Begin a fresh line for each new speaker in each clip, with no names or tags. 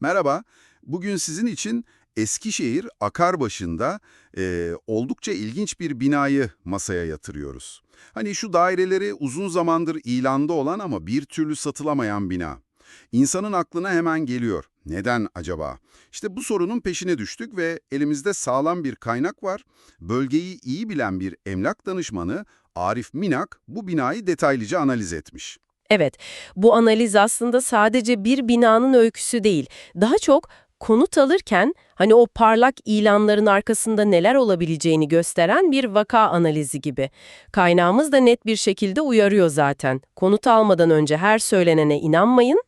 Merhaba, bugün sizin için Eskişehir Akarbaşı'nda e, oldukça ilginç bir binayı masaya yatırıyoruz. Hani şu daireleri uzun zamandır ilanda olan ama bir türlü satılamayan bina. İnsanın aklına hemen geliyor. Neden acaba? İşte bu sorunun peşine düştük ve elimizde sağlam bir kaynak var. Bölgeyi iyi bilen bir emlak danışmanı Arif Minak bu binayı detaylıca analiz etmiş.
Evet, bu analiz aslında sadece bir binanın öyküsü değil. Daha çok konut alırken hani o parlak ilanların arkasında neler olabileceğini gösteren bir vaka analizi gibi. Kaynağımız da net bir şekilde uyarıyor zaten. Konut almadan önce her söylenene inanmayın.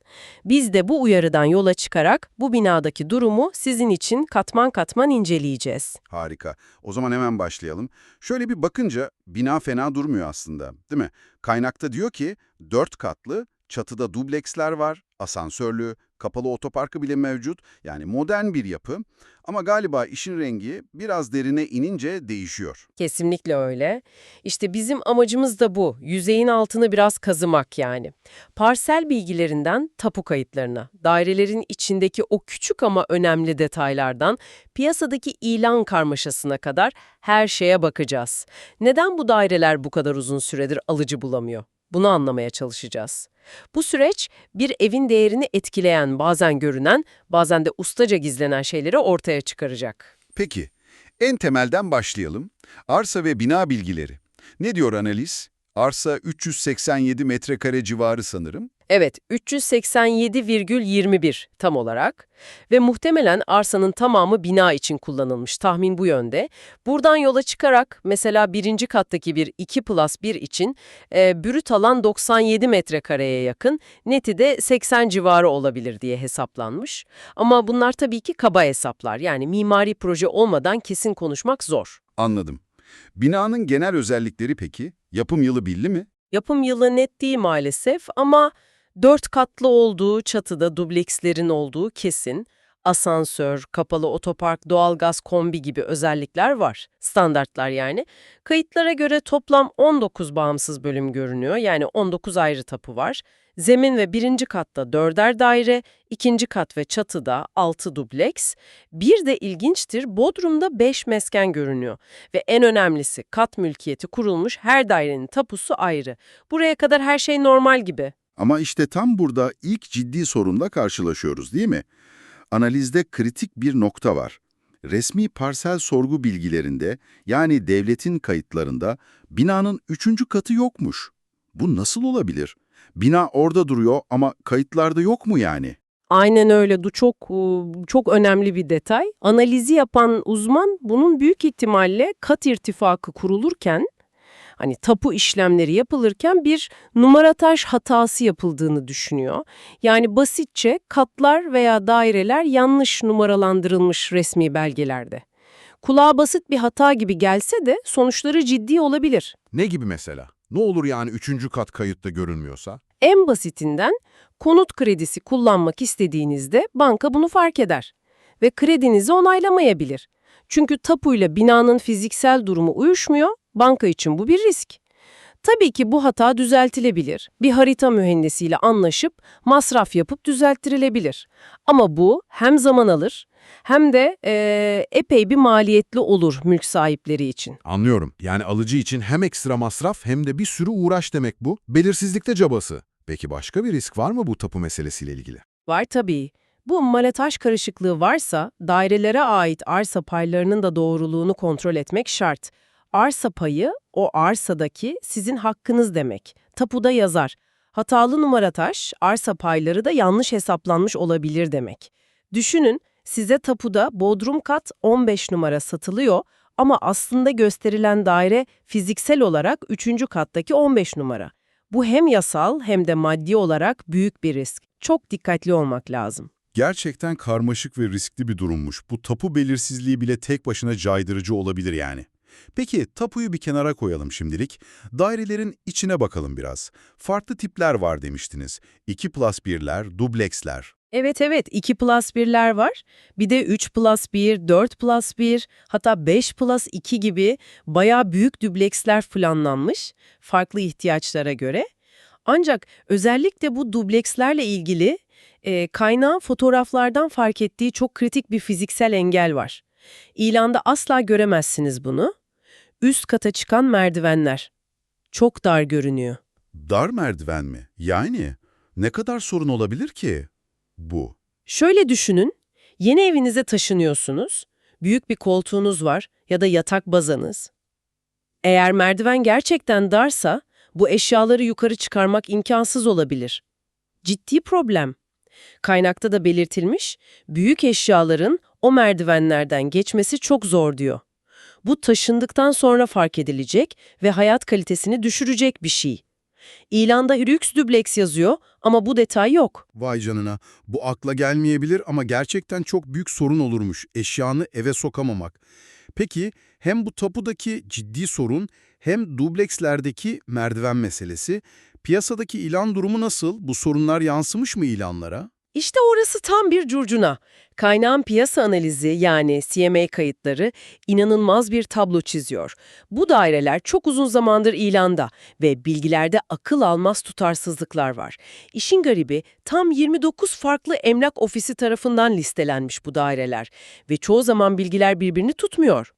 Biz de bu uyarıdan yola çıkarak bu binadaki durumu sizin için katman katman inceleyeceğiz.
Harika. O zaman hemen başlayalım. Şöyle bir bakınca bina fena durmuyor aslında, değil mi? Kaynakta diyor ki dört katlı, çatıda dubleksler var, asansörlü, kapalı otoparkı bile mevcut. Yani modern bir yapı. Ama galiba işin rengi biraz derine inince değişiyor.
Kesinlikle öyle. İşte bizim amacımız da bu. Yüzeyin altını biraz kazımak yani. Parsel bilgilerinden tapu kayıtlarına, dairelerin içindeki o küçük ama önemli detaylardan, piyasadaki ilan karmaşasına kadar her şeye bakacağız. Neden bu daireler bu kadar uzun süredir alıcı bulamıyor? Bunu anlamaya çalışacağız. Bu süreç bir evin değerini etkileyen, bazen görünen, bazen de ustaca gizlenen şeyleri ortaya çıkaracak.
Peki, en temelden başlayalım. Arsa ve bina bilgileri. Ne diyor analiz? Arsa 387 metrekare civarı sanırım.
Evet, 387,21 tam olarak ve muhtemelen arsanın tamamı bina için kullanılmış. Tahmin bu yönde. Buradan yola çıkarak mesela birinci kattaki bir 2 plus 1 için e, brüt alan 97 metrekareye yakın, neti de 80 civarı olabilir diye hesaplanmış. Ama bunlar tabii ki kaba hesaplar. Yani mimari proje olmadan kesin konuşmak zor.
Anladım. Binanın genel özellikleri peki? Yapım yılı belli mi?
Yapım yılı net değil maalesef ama dört katlı olduğu, çatıda dublekslerin olduğu kesin. Asansör, kapalı otopark, doğalgaz kombi gibi özellikler var. Standartlar yani. Kayıtlara göre toplam 19 bağımsız bölüm görünüyor. Yani 19 ayrı tapu var. Zemin ve birinci katta dörder daire, ikinci kat ve çatıda 6 dubleks. Bir de ilginçtir, Bodrum'da 5 mesken görünüyor. Ve en önemlisi kat mülkiyeti kurulmuş her dairenin tapusu ayrı. Buraya kadar her şey normal gibi.
Ama işte tam burada ilk ciddi sorunla karşılaşıyoruz değil mi? Analizde kritik bir nokta var. Resmi parsel sorgu bilgilerinde yani devletin kayıtlarında binanın üçüncü katı yokmuş. Bu nasıl olabilir? Bina orada duruyor ama kayıtlarda yok mu yani?
Aynen öyle. Bu çok e, çok önemli bir detay. Analizi yapan uzman bunun büyük ihtimalle kat irtifakı kurulurken hani tapu işlemleri yapılırken bir numarataş hatası yapıldığını düşünüyor. Yani basitçe katlar veya daireler yanlış numaralandırılmış resmi belgelerde. Kulağa basit bir hata gibi gelse de sonuçları ciddi olabilir.
Ne gibi mesela? Ne olur yani üçüncü kat kayıtta görünmüyorsa?
En basitinden konut kredisi kullanmak istediğinizde banka bunu fark eder ve kredinizi onaylamayabilir. Çünkü tapuyla binanın fiziksel durumu uyuşmuyor, banka için bu bir risk. Tabii ki bu hata düzeltilebilir. Bir harita mühendisiyle anlaşıp masraf yapıp düzelttirilebilir. Ama bu hem zaman alır hem de eee, epey bir maliyetli olur mülk sahipleri için.
Anlıyorum. Yani alıcı için hem ekstra masraf hem de bir sürü uğraş demek bu. Belirsizlikte cabası. Peki başka bir risk var mı bu tapu meselesiyle ilgili?
Var tabii. Bu maletaş karışıklığı varsa dairelere ait arsa paylarının da doğruluğunu kontrol etmek şart. Arsa payı o arsadaki sizin hakkınız demek. Tapuda yazar. Hatalı numarataş arsa payları da yanlış hesaplanmış olabilir demek. Düşünün size tapuda bodrum kat 15 numara satılıyor ama aslında gösterilen daire fiziksel olarak 3. kattaki 15 numara. Bu hem yasal hem de maddi olarak büyük bir risk. Çok dikkatli olmak lazım.
Gerçekten karmaşık ve riskli bir durummuş. Bu tapu belirsizliği bile tek başına caydırıcı olabilir yani. Peki tapuyu bir kenara koyalım şimdilik. Dairelerin içine bakalım biraz. Farklı tipler var demiştiniz. 2 plus 1'ler, dubleksler.
Evet evet 2 plus 1'ler var. Bir de 3 plus 1, 4 plus 1 hatta 5 plus 2 gibi bayağı büyük dubleksler planlanmış farklı ihtiyaçlara göre. Ancak özellikle bu dublekslerle ilgili Ee, kaynağın fotoğraflardan fark ettiği çok kritik bir fiziksel engel var. İlanda asla göremezsiniz bunu. Üst kata çıkan merdivenler. Çok dar görünüyor.
Dar merdiven mi? Yani ne kadar sorun olabilir ki bu?
Şöyle düşünün, yeni evinize taşınıyorsunuz, büyük bir koltuğunuz var ya da yatak bazanız. Eğer merdiven gerçekten darsa, bu eşyaları yukarı çıkarmak imkansız olabilir. Ciddi problem. Kaynakta da belirtilmiş, büyük eşyaların o merdivenlerden geçmesi çok zor diyor. Bu taşındıktan sonra fark edilecek ve hayat kalitesini düşürecek bir şey. İlanda lüks dubleks yazıyor ama bu detay yok.
Vay canına. Bu akla gelmeyebilir ama gerçekten çok büyük sorun olurmuş eşyanı eve sokamamak. Peki hem bu tapudaki ciddi sorun hem dublekslerdeki merdiven meselesi, piyasadaki ilan durumu nasıl? Bu sorunlar yansımış mı ilanlara?
İşte orası tam bir curcuna. Kaynağın piyasa analizi yani CMA kayıtları inanılmaz bir tablo çiziyor. Bu daireler çok uzun zamandır ilanda ve bilgilerde akıl almaz tutarsızlıklar var. İşin garibi tam 29 farklı emlak ofisi tarafından listelenmiş bu daireler ve çoğu zaman bilgiler birbirini tutmuyor.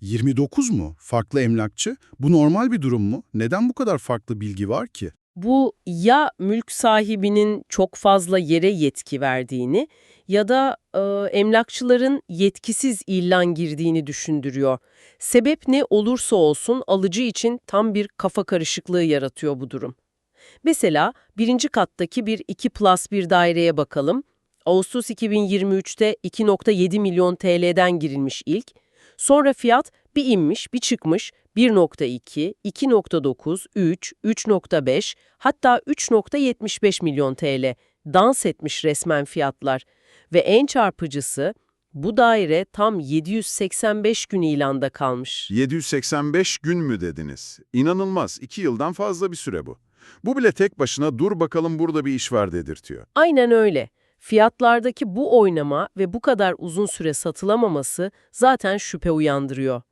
29 mu? Farklı emlakçı? Bu normal bir durum mu? Neden bu kadar farklı bilgi var ki?
Bu ya mülk sahibinin çok fazla yere yetki verdiğini ya da e, emlakçıların yetkisiz ilan girdiğini düşündürüyor. Sebep ne olursa olsun alıcı için tam bir kafa karışıklığı yaratıyor bu durum. Mesela birinci kattaki bir 2 plus bir daireye bakalım. Ağustos 2023'te 2.7 milyon TL'den girilmiş ilk. Sonra fiyat bir inmiş bir çıkmış 1.2, 2.9, 3, 3.5 hatta 3.75 milyon TL dans etmiş resmen fiyatlar. Ve en çarpıcısı bu daire tam 785 gün ilanda kalmış.
785 gün mü dediniz? İnanılmaz. 2 yıldan fazla bir süre bu. Bu bile tek başına dur bakalım burada bir iş var dedirtiyor.
Aynen öyle. Fiyatlardaki bu oynama ve bu kadar uzun süre satılamaması zaten şüphe uyandırıyor.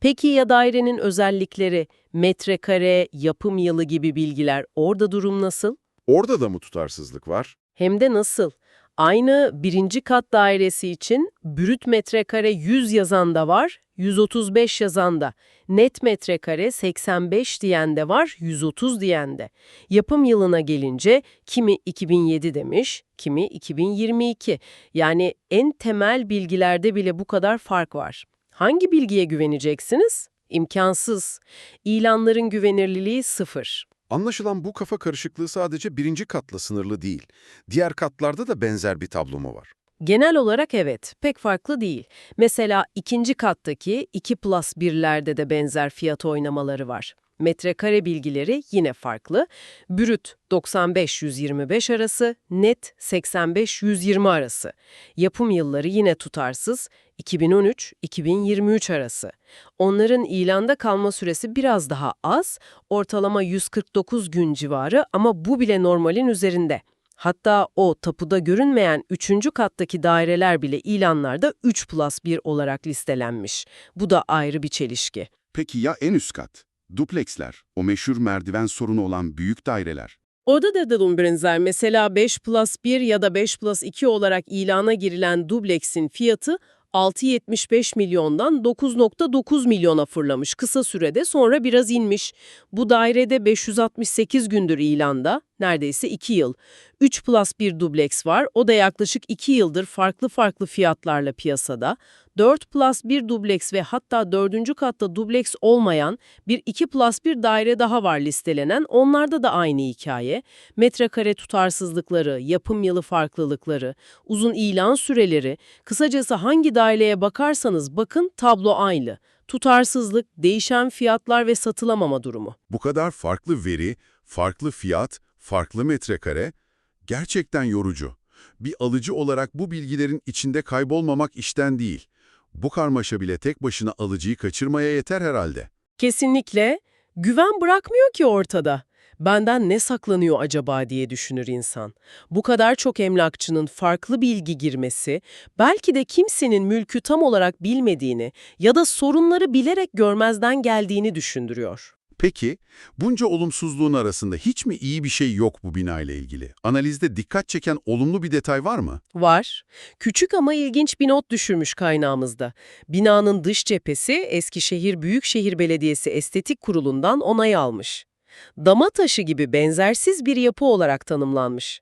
Peki ya dairenin özellikleri, metrekare, yapım yılı gibi bilgiler orada durum nasıl?
Orada da mı tutarsızlık var?
Hem de nasıl? Aynı birinci kat dairesi için brüt metrekare 100 yazan da var, 135 yazan da. Net metrekare 85 diyen de var, 130 diyen de. Yapım yılına gelince kimi 2007 demiş, kimi 2022. Yani en temel bilgilerde bile bu kadar fark var. Hangi bilgiye güveneceksiniz? İmkansız. İlanların güvenirliliği sıfır.
Anlaşılan bu kafa karışıklığı sadece birinci katla sınırlı değil. Diğer katlarda da benzer bir tablo mu var?
Genel olarak evet, pek farklı değil. Mesela ikinci kattaki 2 plus birlerde de benzer fiyat oynamaları var. Metrekare bilgileri yine farklı. Brüt 95-125 arası, net 85-120 arası. Yapım yılları yine tutarsız 2013-2023 arası. Onların ilanda kalma süresi biraz daha az, ortalama 149 gün civarı ama bu bile normalin üzerinde. Hatta o tapuda görünmeyen 3. kattaki daireler bile ilanlarda 3 plus 1 olarak listelenmiş. Bu da ayrı bir çelişki.
Peki ya en üst kat? Dupleksler, o meşhur merdiven sorunu olan büyük daireler.
Orada da durum. Mesela 5 plus 1 ya da 5 plus 2 olarak ilana girilen dubleksin fiyatı 6.75 milyondan 9.9 milyona fırlamış kısa sürede sonra biraz inmiş. Bu dairede 568 gündür ilanda, neredeyse 2 yıl. 3 plus 1 dubleks var, o da yaklaşık 2 yıldır farklı farklı fiyatlarla piyasada. 4 plus 1 dubleks ve hatta 4. katta dubleks olmayan bir 2 plus 1 daire daha var listelenen. Onlarda da aynı hikaye. Metrekare tutarsızlıkları, yapım yılı farklılıkları, uzun ilan süreleri, kısacası hangi daireye bakarsanız bakın tablo aynı. Tutarsızlık, değişen fiyatlar ve satılamama durumu.
Bu kadar farklı veri, farklı fiyat, farklı metrekare gerçekten yorucu. Bir alıcı olarak bu bilgilerin içinde kaybolmamak işten değil. Bu karmaşa bile tek başına alıcıyı kaçırmaya yeter herhalde.
Kesinlikle güven bırakmıyor ki ortada. Benden ne saklanıyor acaba diye düşünür insan. Bu kadar çok emlakçının farklı bilgi girmesi, belki de kimsenin mülkü tam olarak bilmediğini ya da sorunları bilerek görmezden geldiğini düşündürüyor.
Peki, bunca olumsuzluğun arasında hiç mi iyi bir şey yok bu bina ile ilgili? Analizde dikkat çeken olumlu bir detay var mı?
Var. Küçük ama ilginç bir not düşürmüş kaynağımızda. Binanın dış cephesi Eskişehir Büyükşehir Belediyesi Estetik Kurulu'ndan onay almış. Dama taşı gibi benzersiz bir yapı olarak tanımlanmış.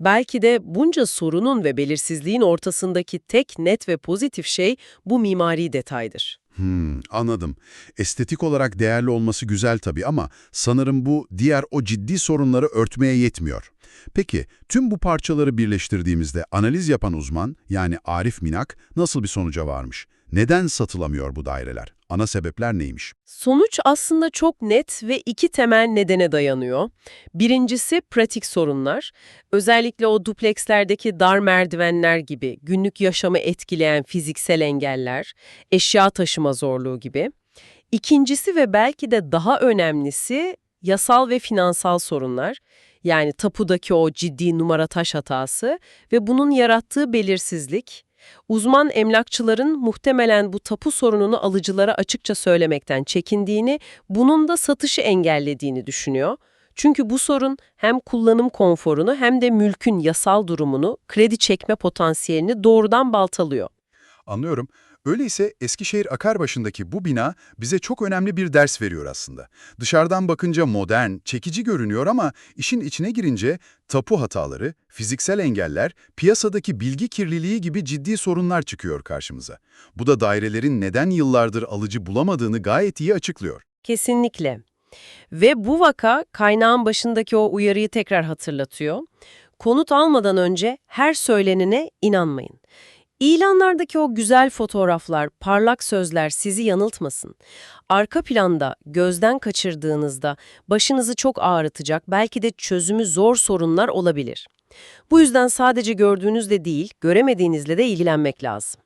Belki de bunca sorunun ve belirsizliğin ortasındaki tek net ve pozitif şey bu mimari detaydır.
Hmm, anladım. Estetik olarak değerli olması güzel tabii ama sanırım bu diğer o ciddi sorunları örtmeye yetmiyor. Peki, tüm bu parçaları birleştirdiğimizde analiz yapan uzman, yani Arif Minak, nasıl bir sonuca varmış? Neden satılamıyor bu daireler? Ana sebepler neymiş?
Sonuç aslında çok net ve iki temel nedene dayanıyor. Birincisi pratik sorunlar. Özellikle o duplekslerdeki dar merdivenler gibi, günlük yaşamı etkileyen fiziksel engeller, eşya taşıma zorluğu gibi. İkincisi ve belki de daha önemlisi yasal ve finansal sorunlar. Yani tapudaki o ciddi numara taş hatası ve bunun yarattığı belirsizlik. Uzman emlakçıların muhtemelen bu tapu sorununu alıcılara açıkça söylemekten çekindiğini, bunun da satışı engellediğini düşünüyor. Çünkü bu sorun hem kullanım konforunu hem de mülkün yasal durumunu, kredi çekme potansiyelini doğrudan baltalıyor.
Anlıyorum. Öyleyse Eskişehir Akarbaşı'ndaki bu bina bize çok önemli bir ders veriyor aslında. Dışarıdan bakınca modern, çekici görünüyor ama işin içine girince tapu hataları, fiziksel engeller, piyasadaki bilgi kirliliği gibi ciddi sorunlar çıkıyor karşımıza. Bu da dairelerin neden yıllardır alıcı bulamadığını gayet iyi açıklıyor.
Kesinlikle. Ve bu vaka kaynağın başındaki o uyarıyı tekrar hatırlatıyor. Konut almadan önce her söylenene inanmayın. İlanlardaki o güzel fotoğraflar, parlak sözler sizi yanıltmasın. Arka planda gözden kaçırdığınızda başınızı çok ağrıtacak, belki de çözümü zor sorunlar olabilir. Bu yüzden sadece gördüğünüzle değil, göremediğinizle de ilgilenmek lazım.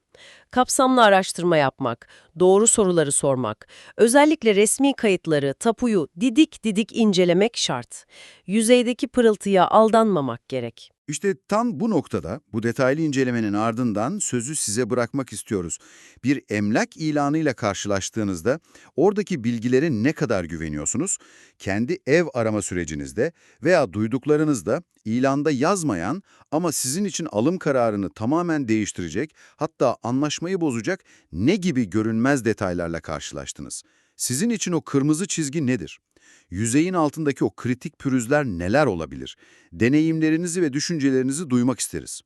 Kapsamlı araştırma yapmak, doğru soruları sormak, özellikle resmi kayıtları, tapuyu didik didik incelemek şart. Yüzeydeki pırıltıya aldanmamak gerek.
İşte tam bu noktada bu detaylı incelemenin ardından sözü size bırakmak istiyoruz. Bir emlak ilanıyla karşılaştığınızda oradaki bilgilere ne kadar güveniyorsunuz? Kendi ev arama sürecinizde veya duyduklarınızda ilanda yazmayan ama sizin için alım kararını tamamen değiştirecek hatta anlaşmayı bozacak ne gibi görünmez detaylarla karşılaştınız? Sizin için o kırmızı çizgi nedir? Yüzeyin altındaki o kritik pürüzler neler olabilir? Deneyimlerinizi ve düşüncelerinizi duymak isteriz.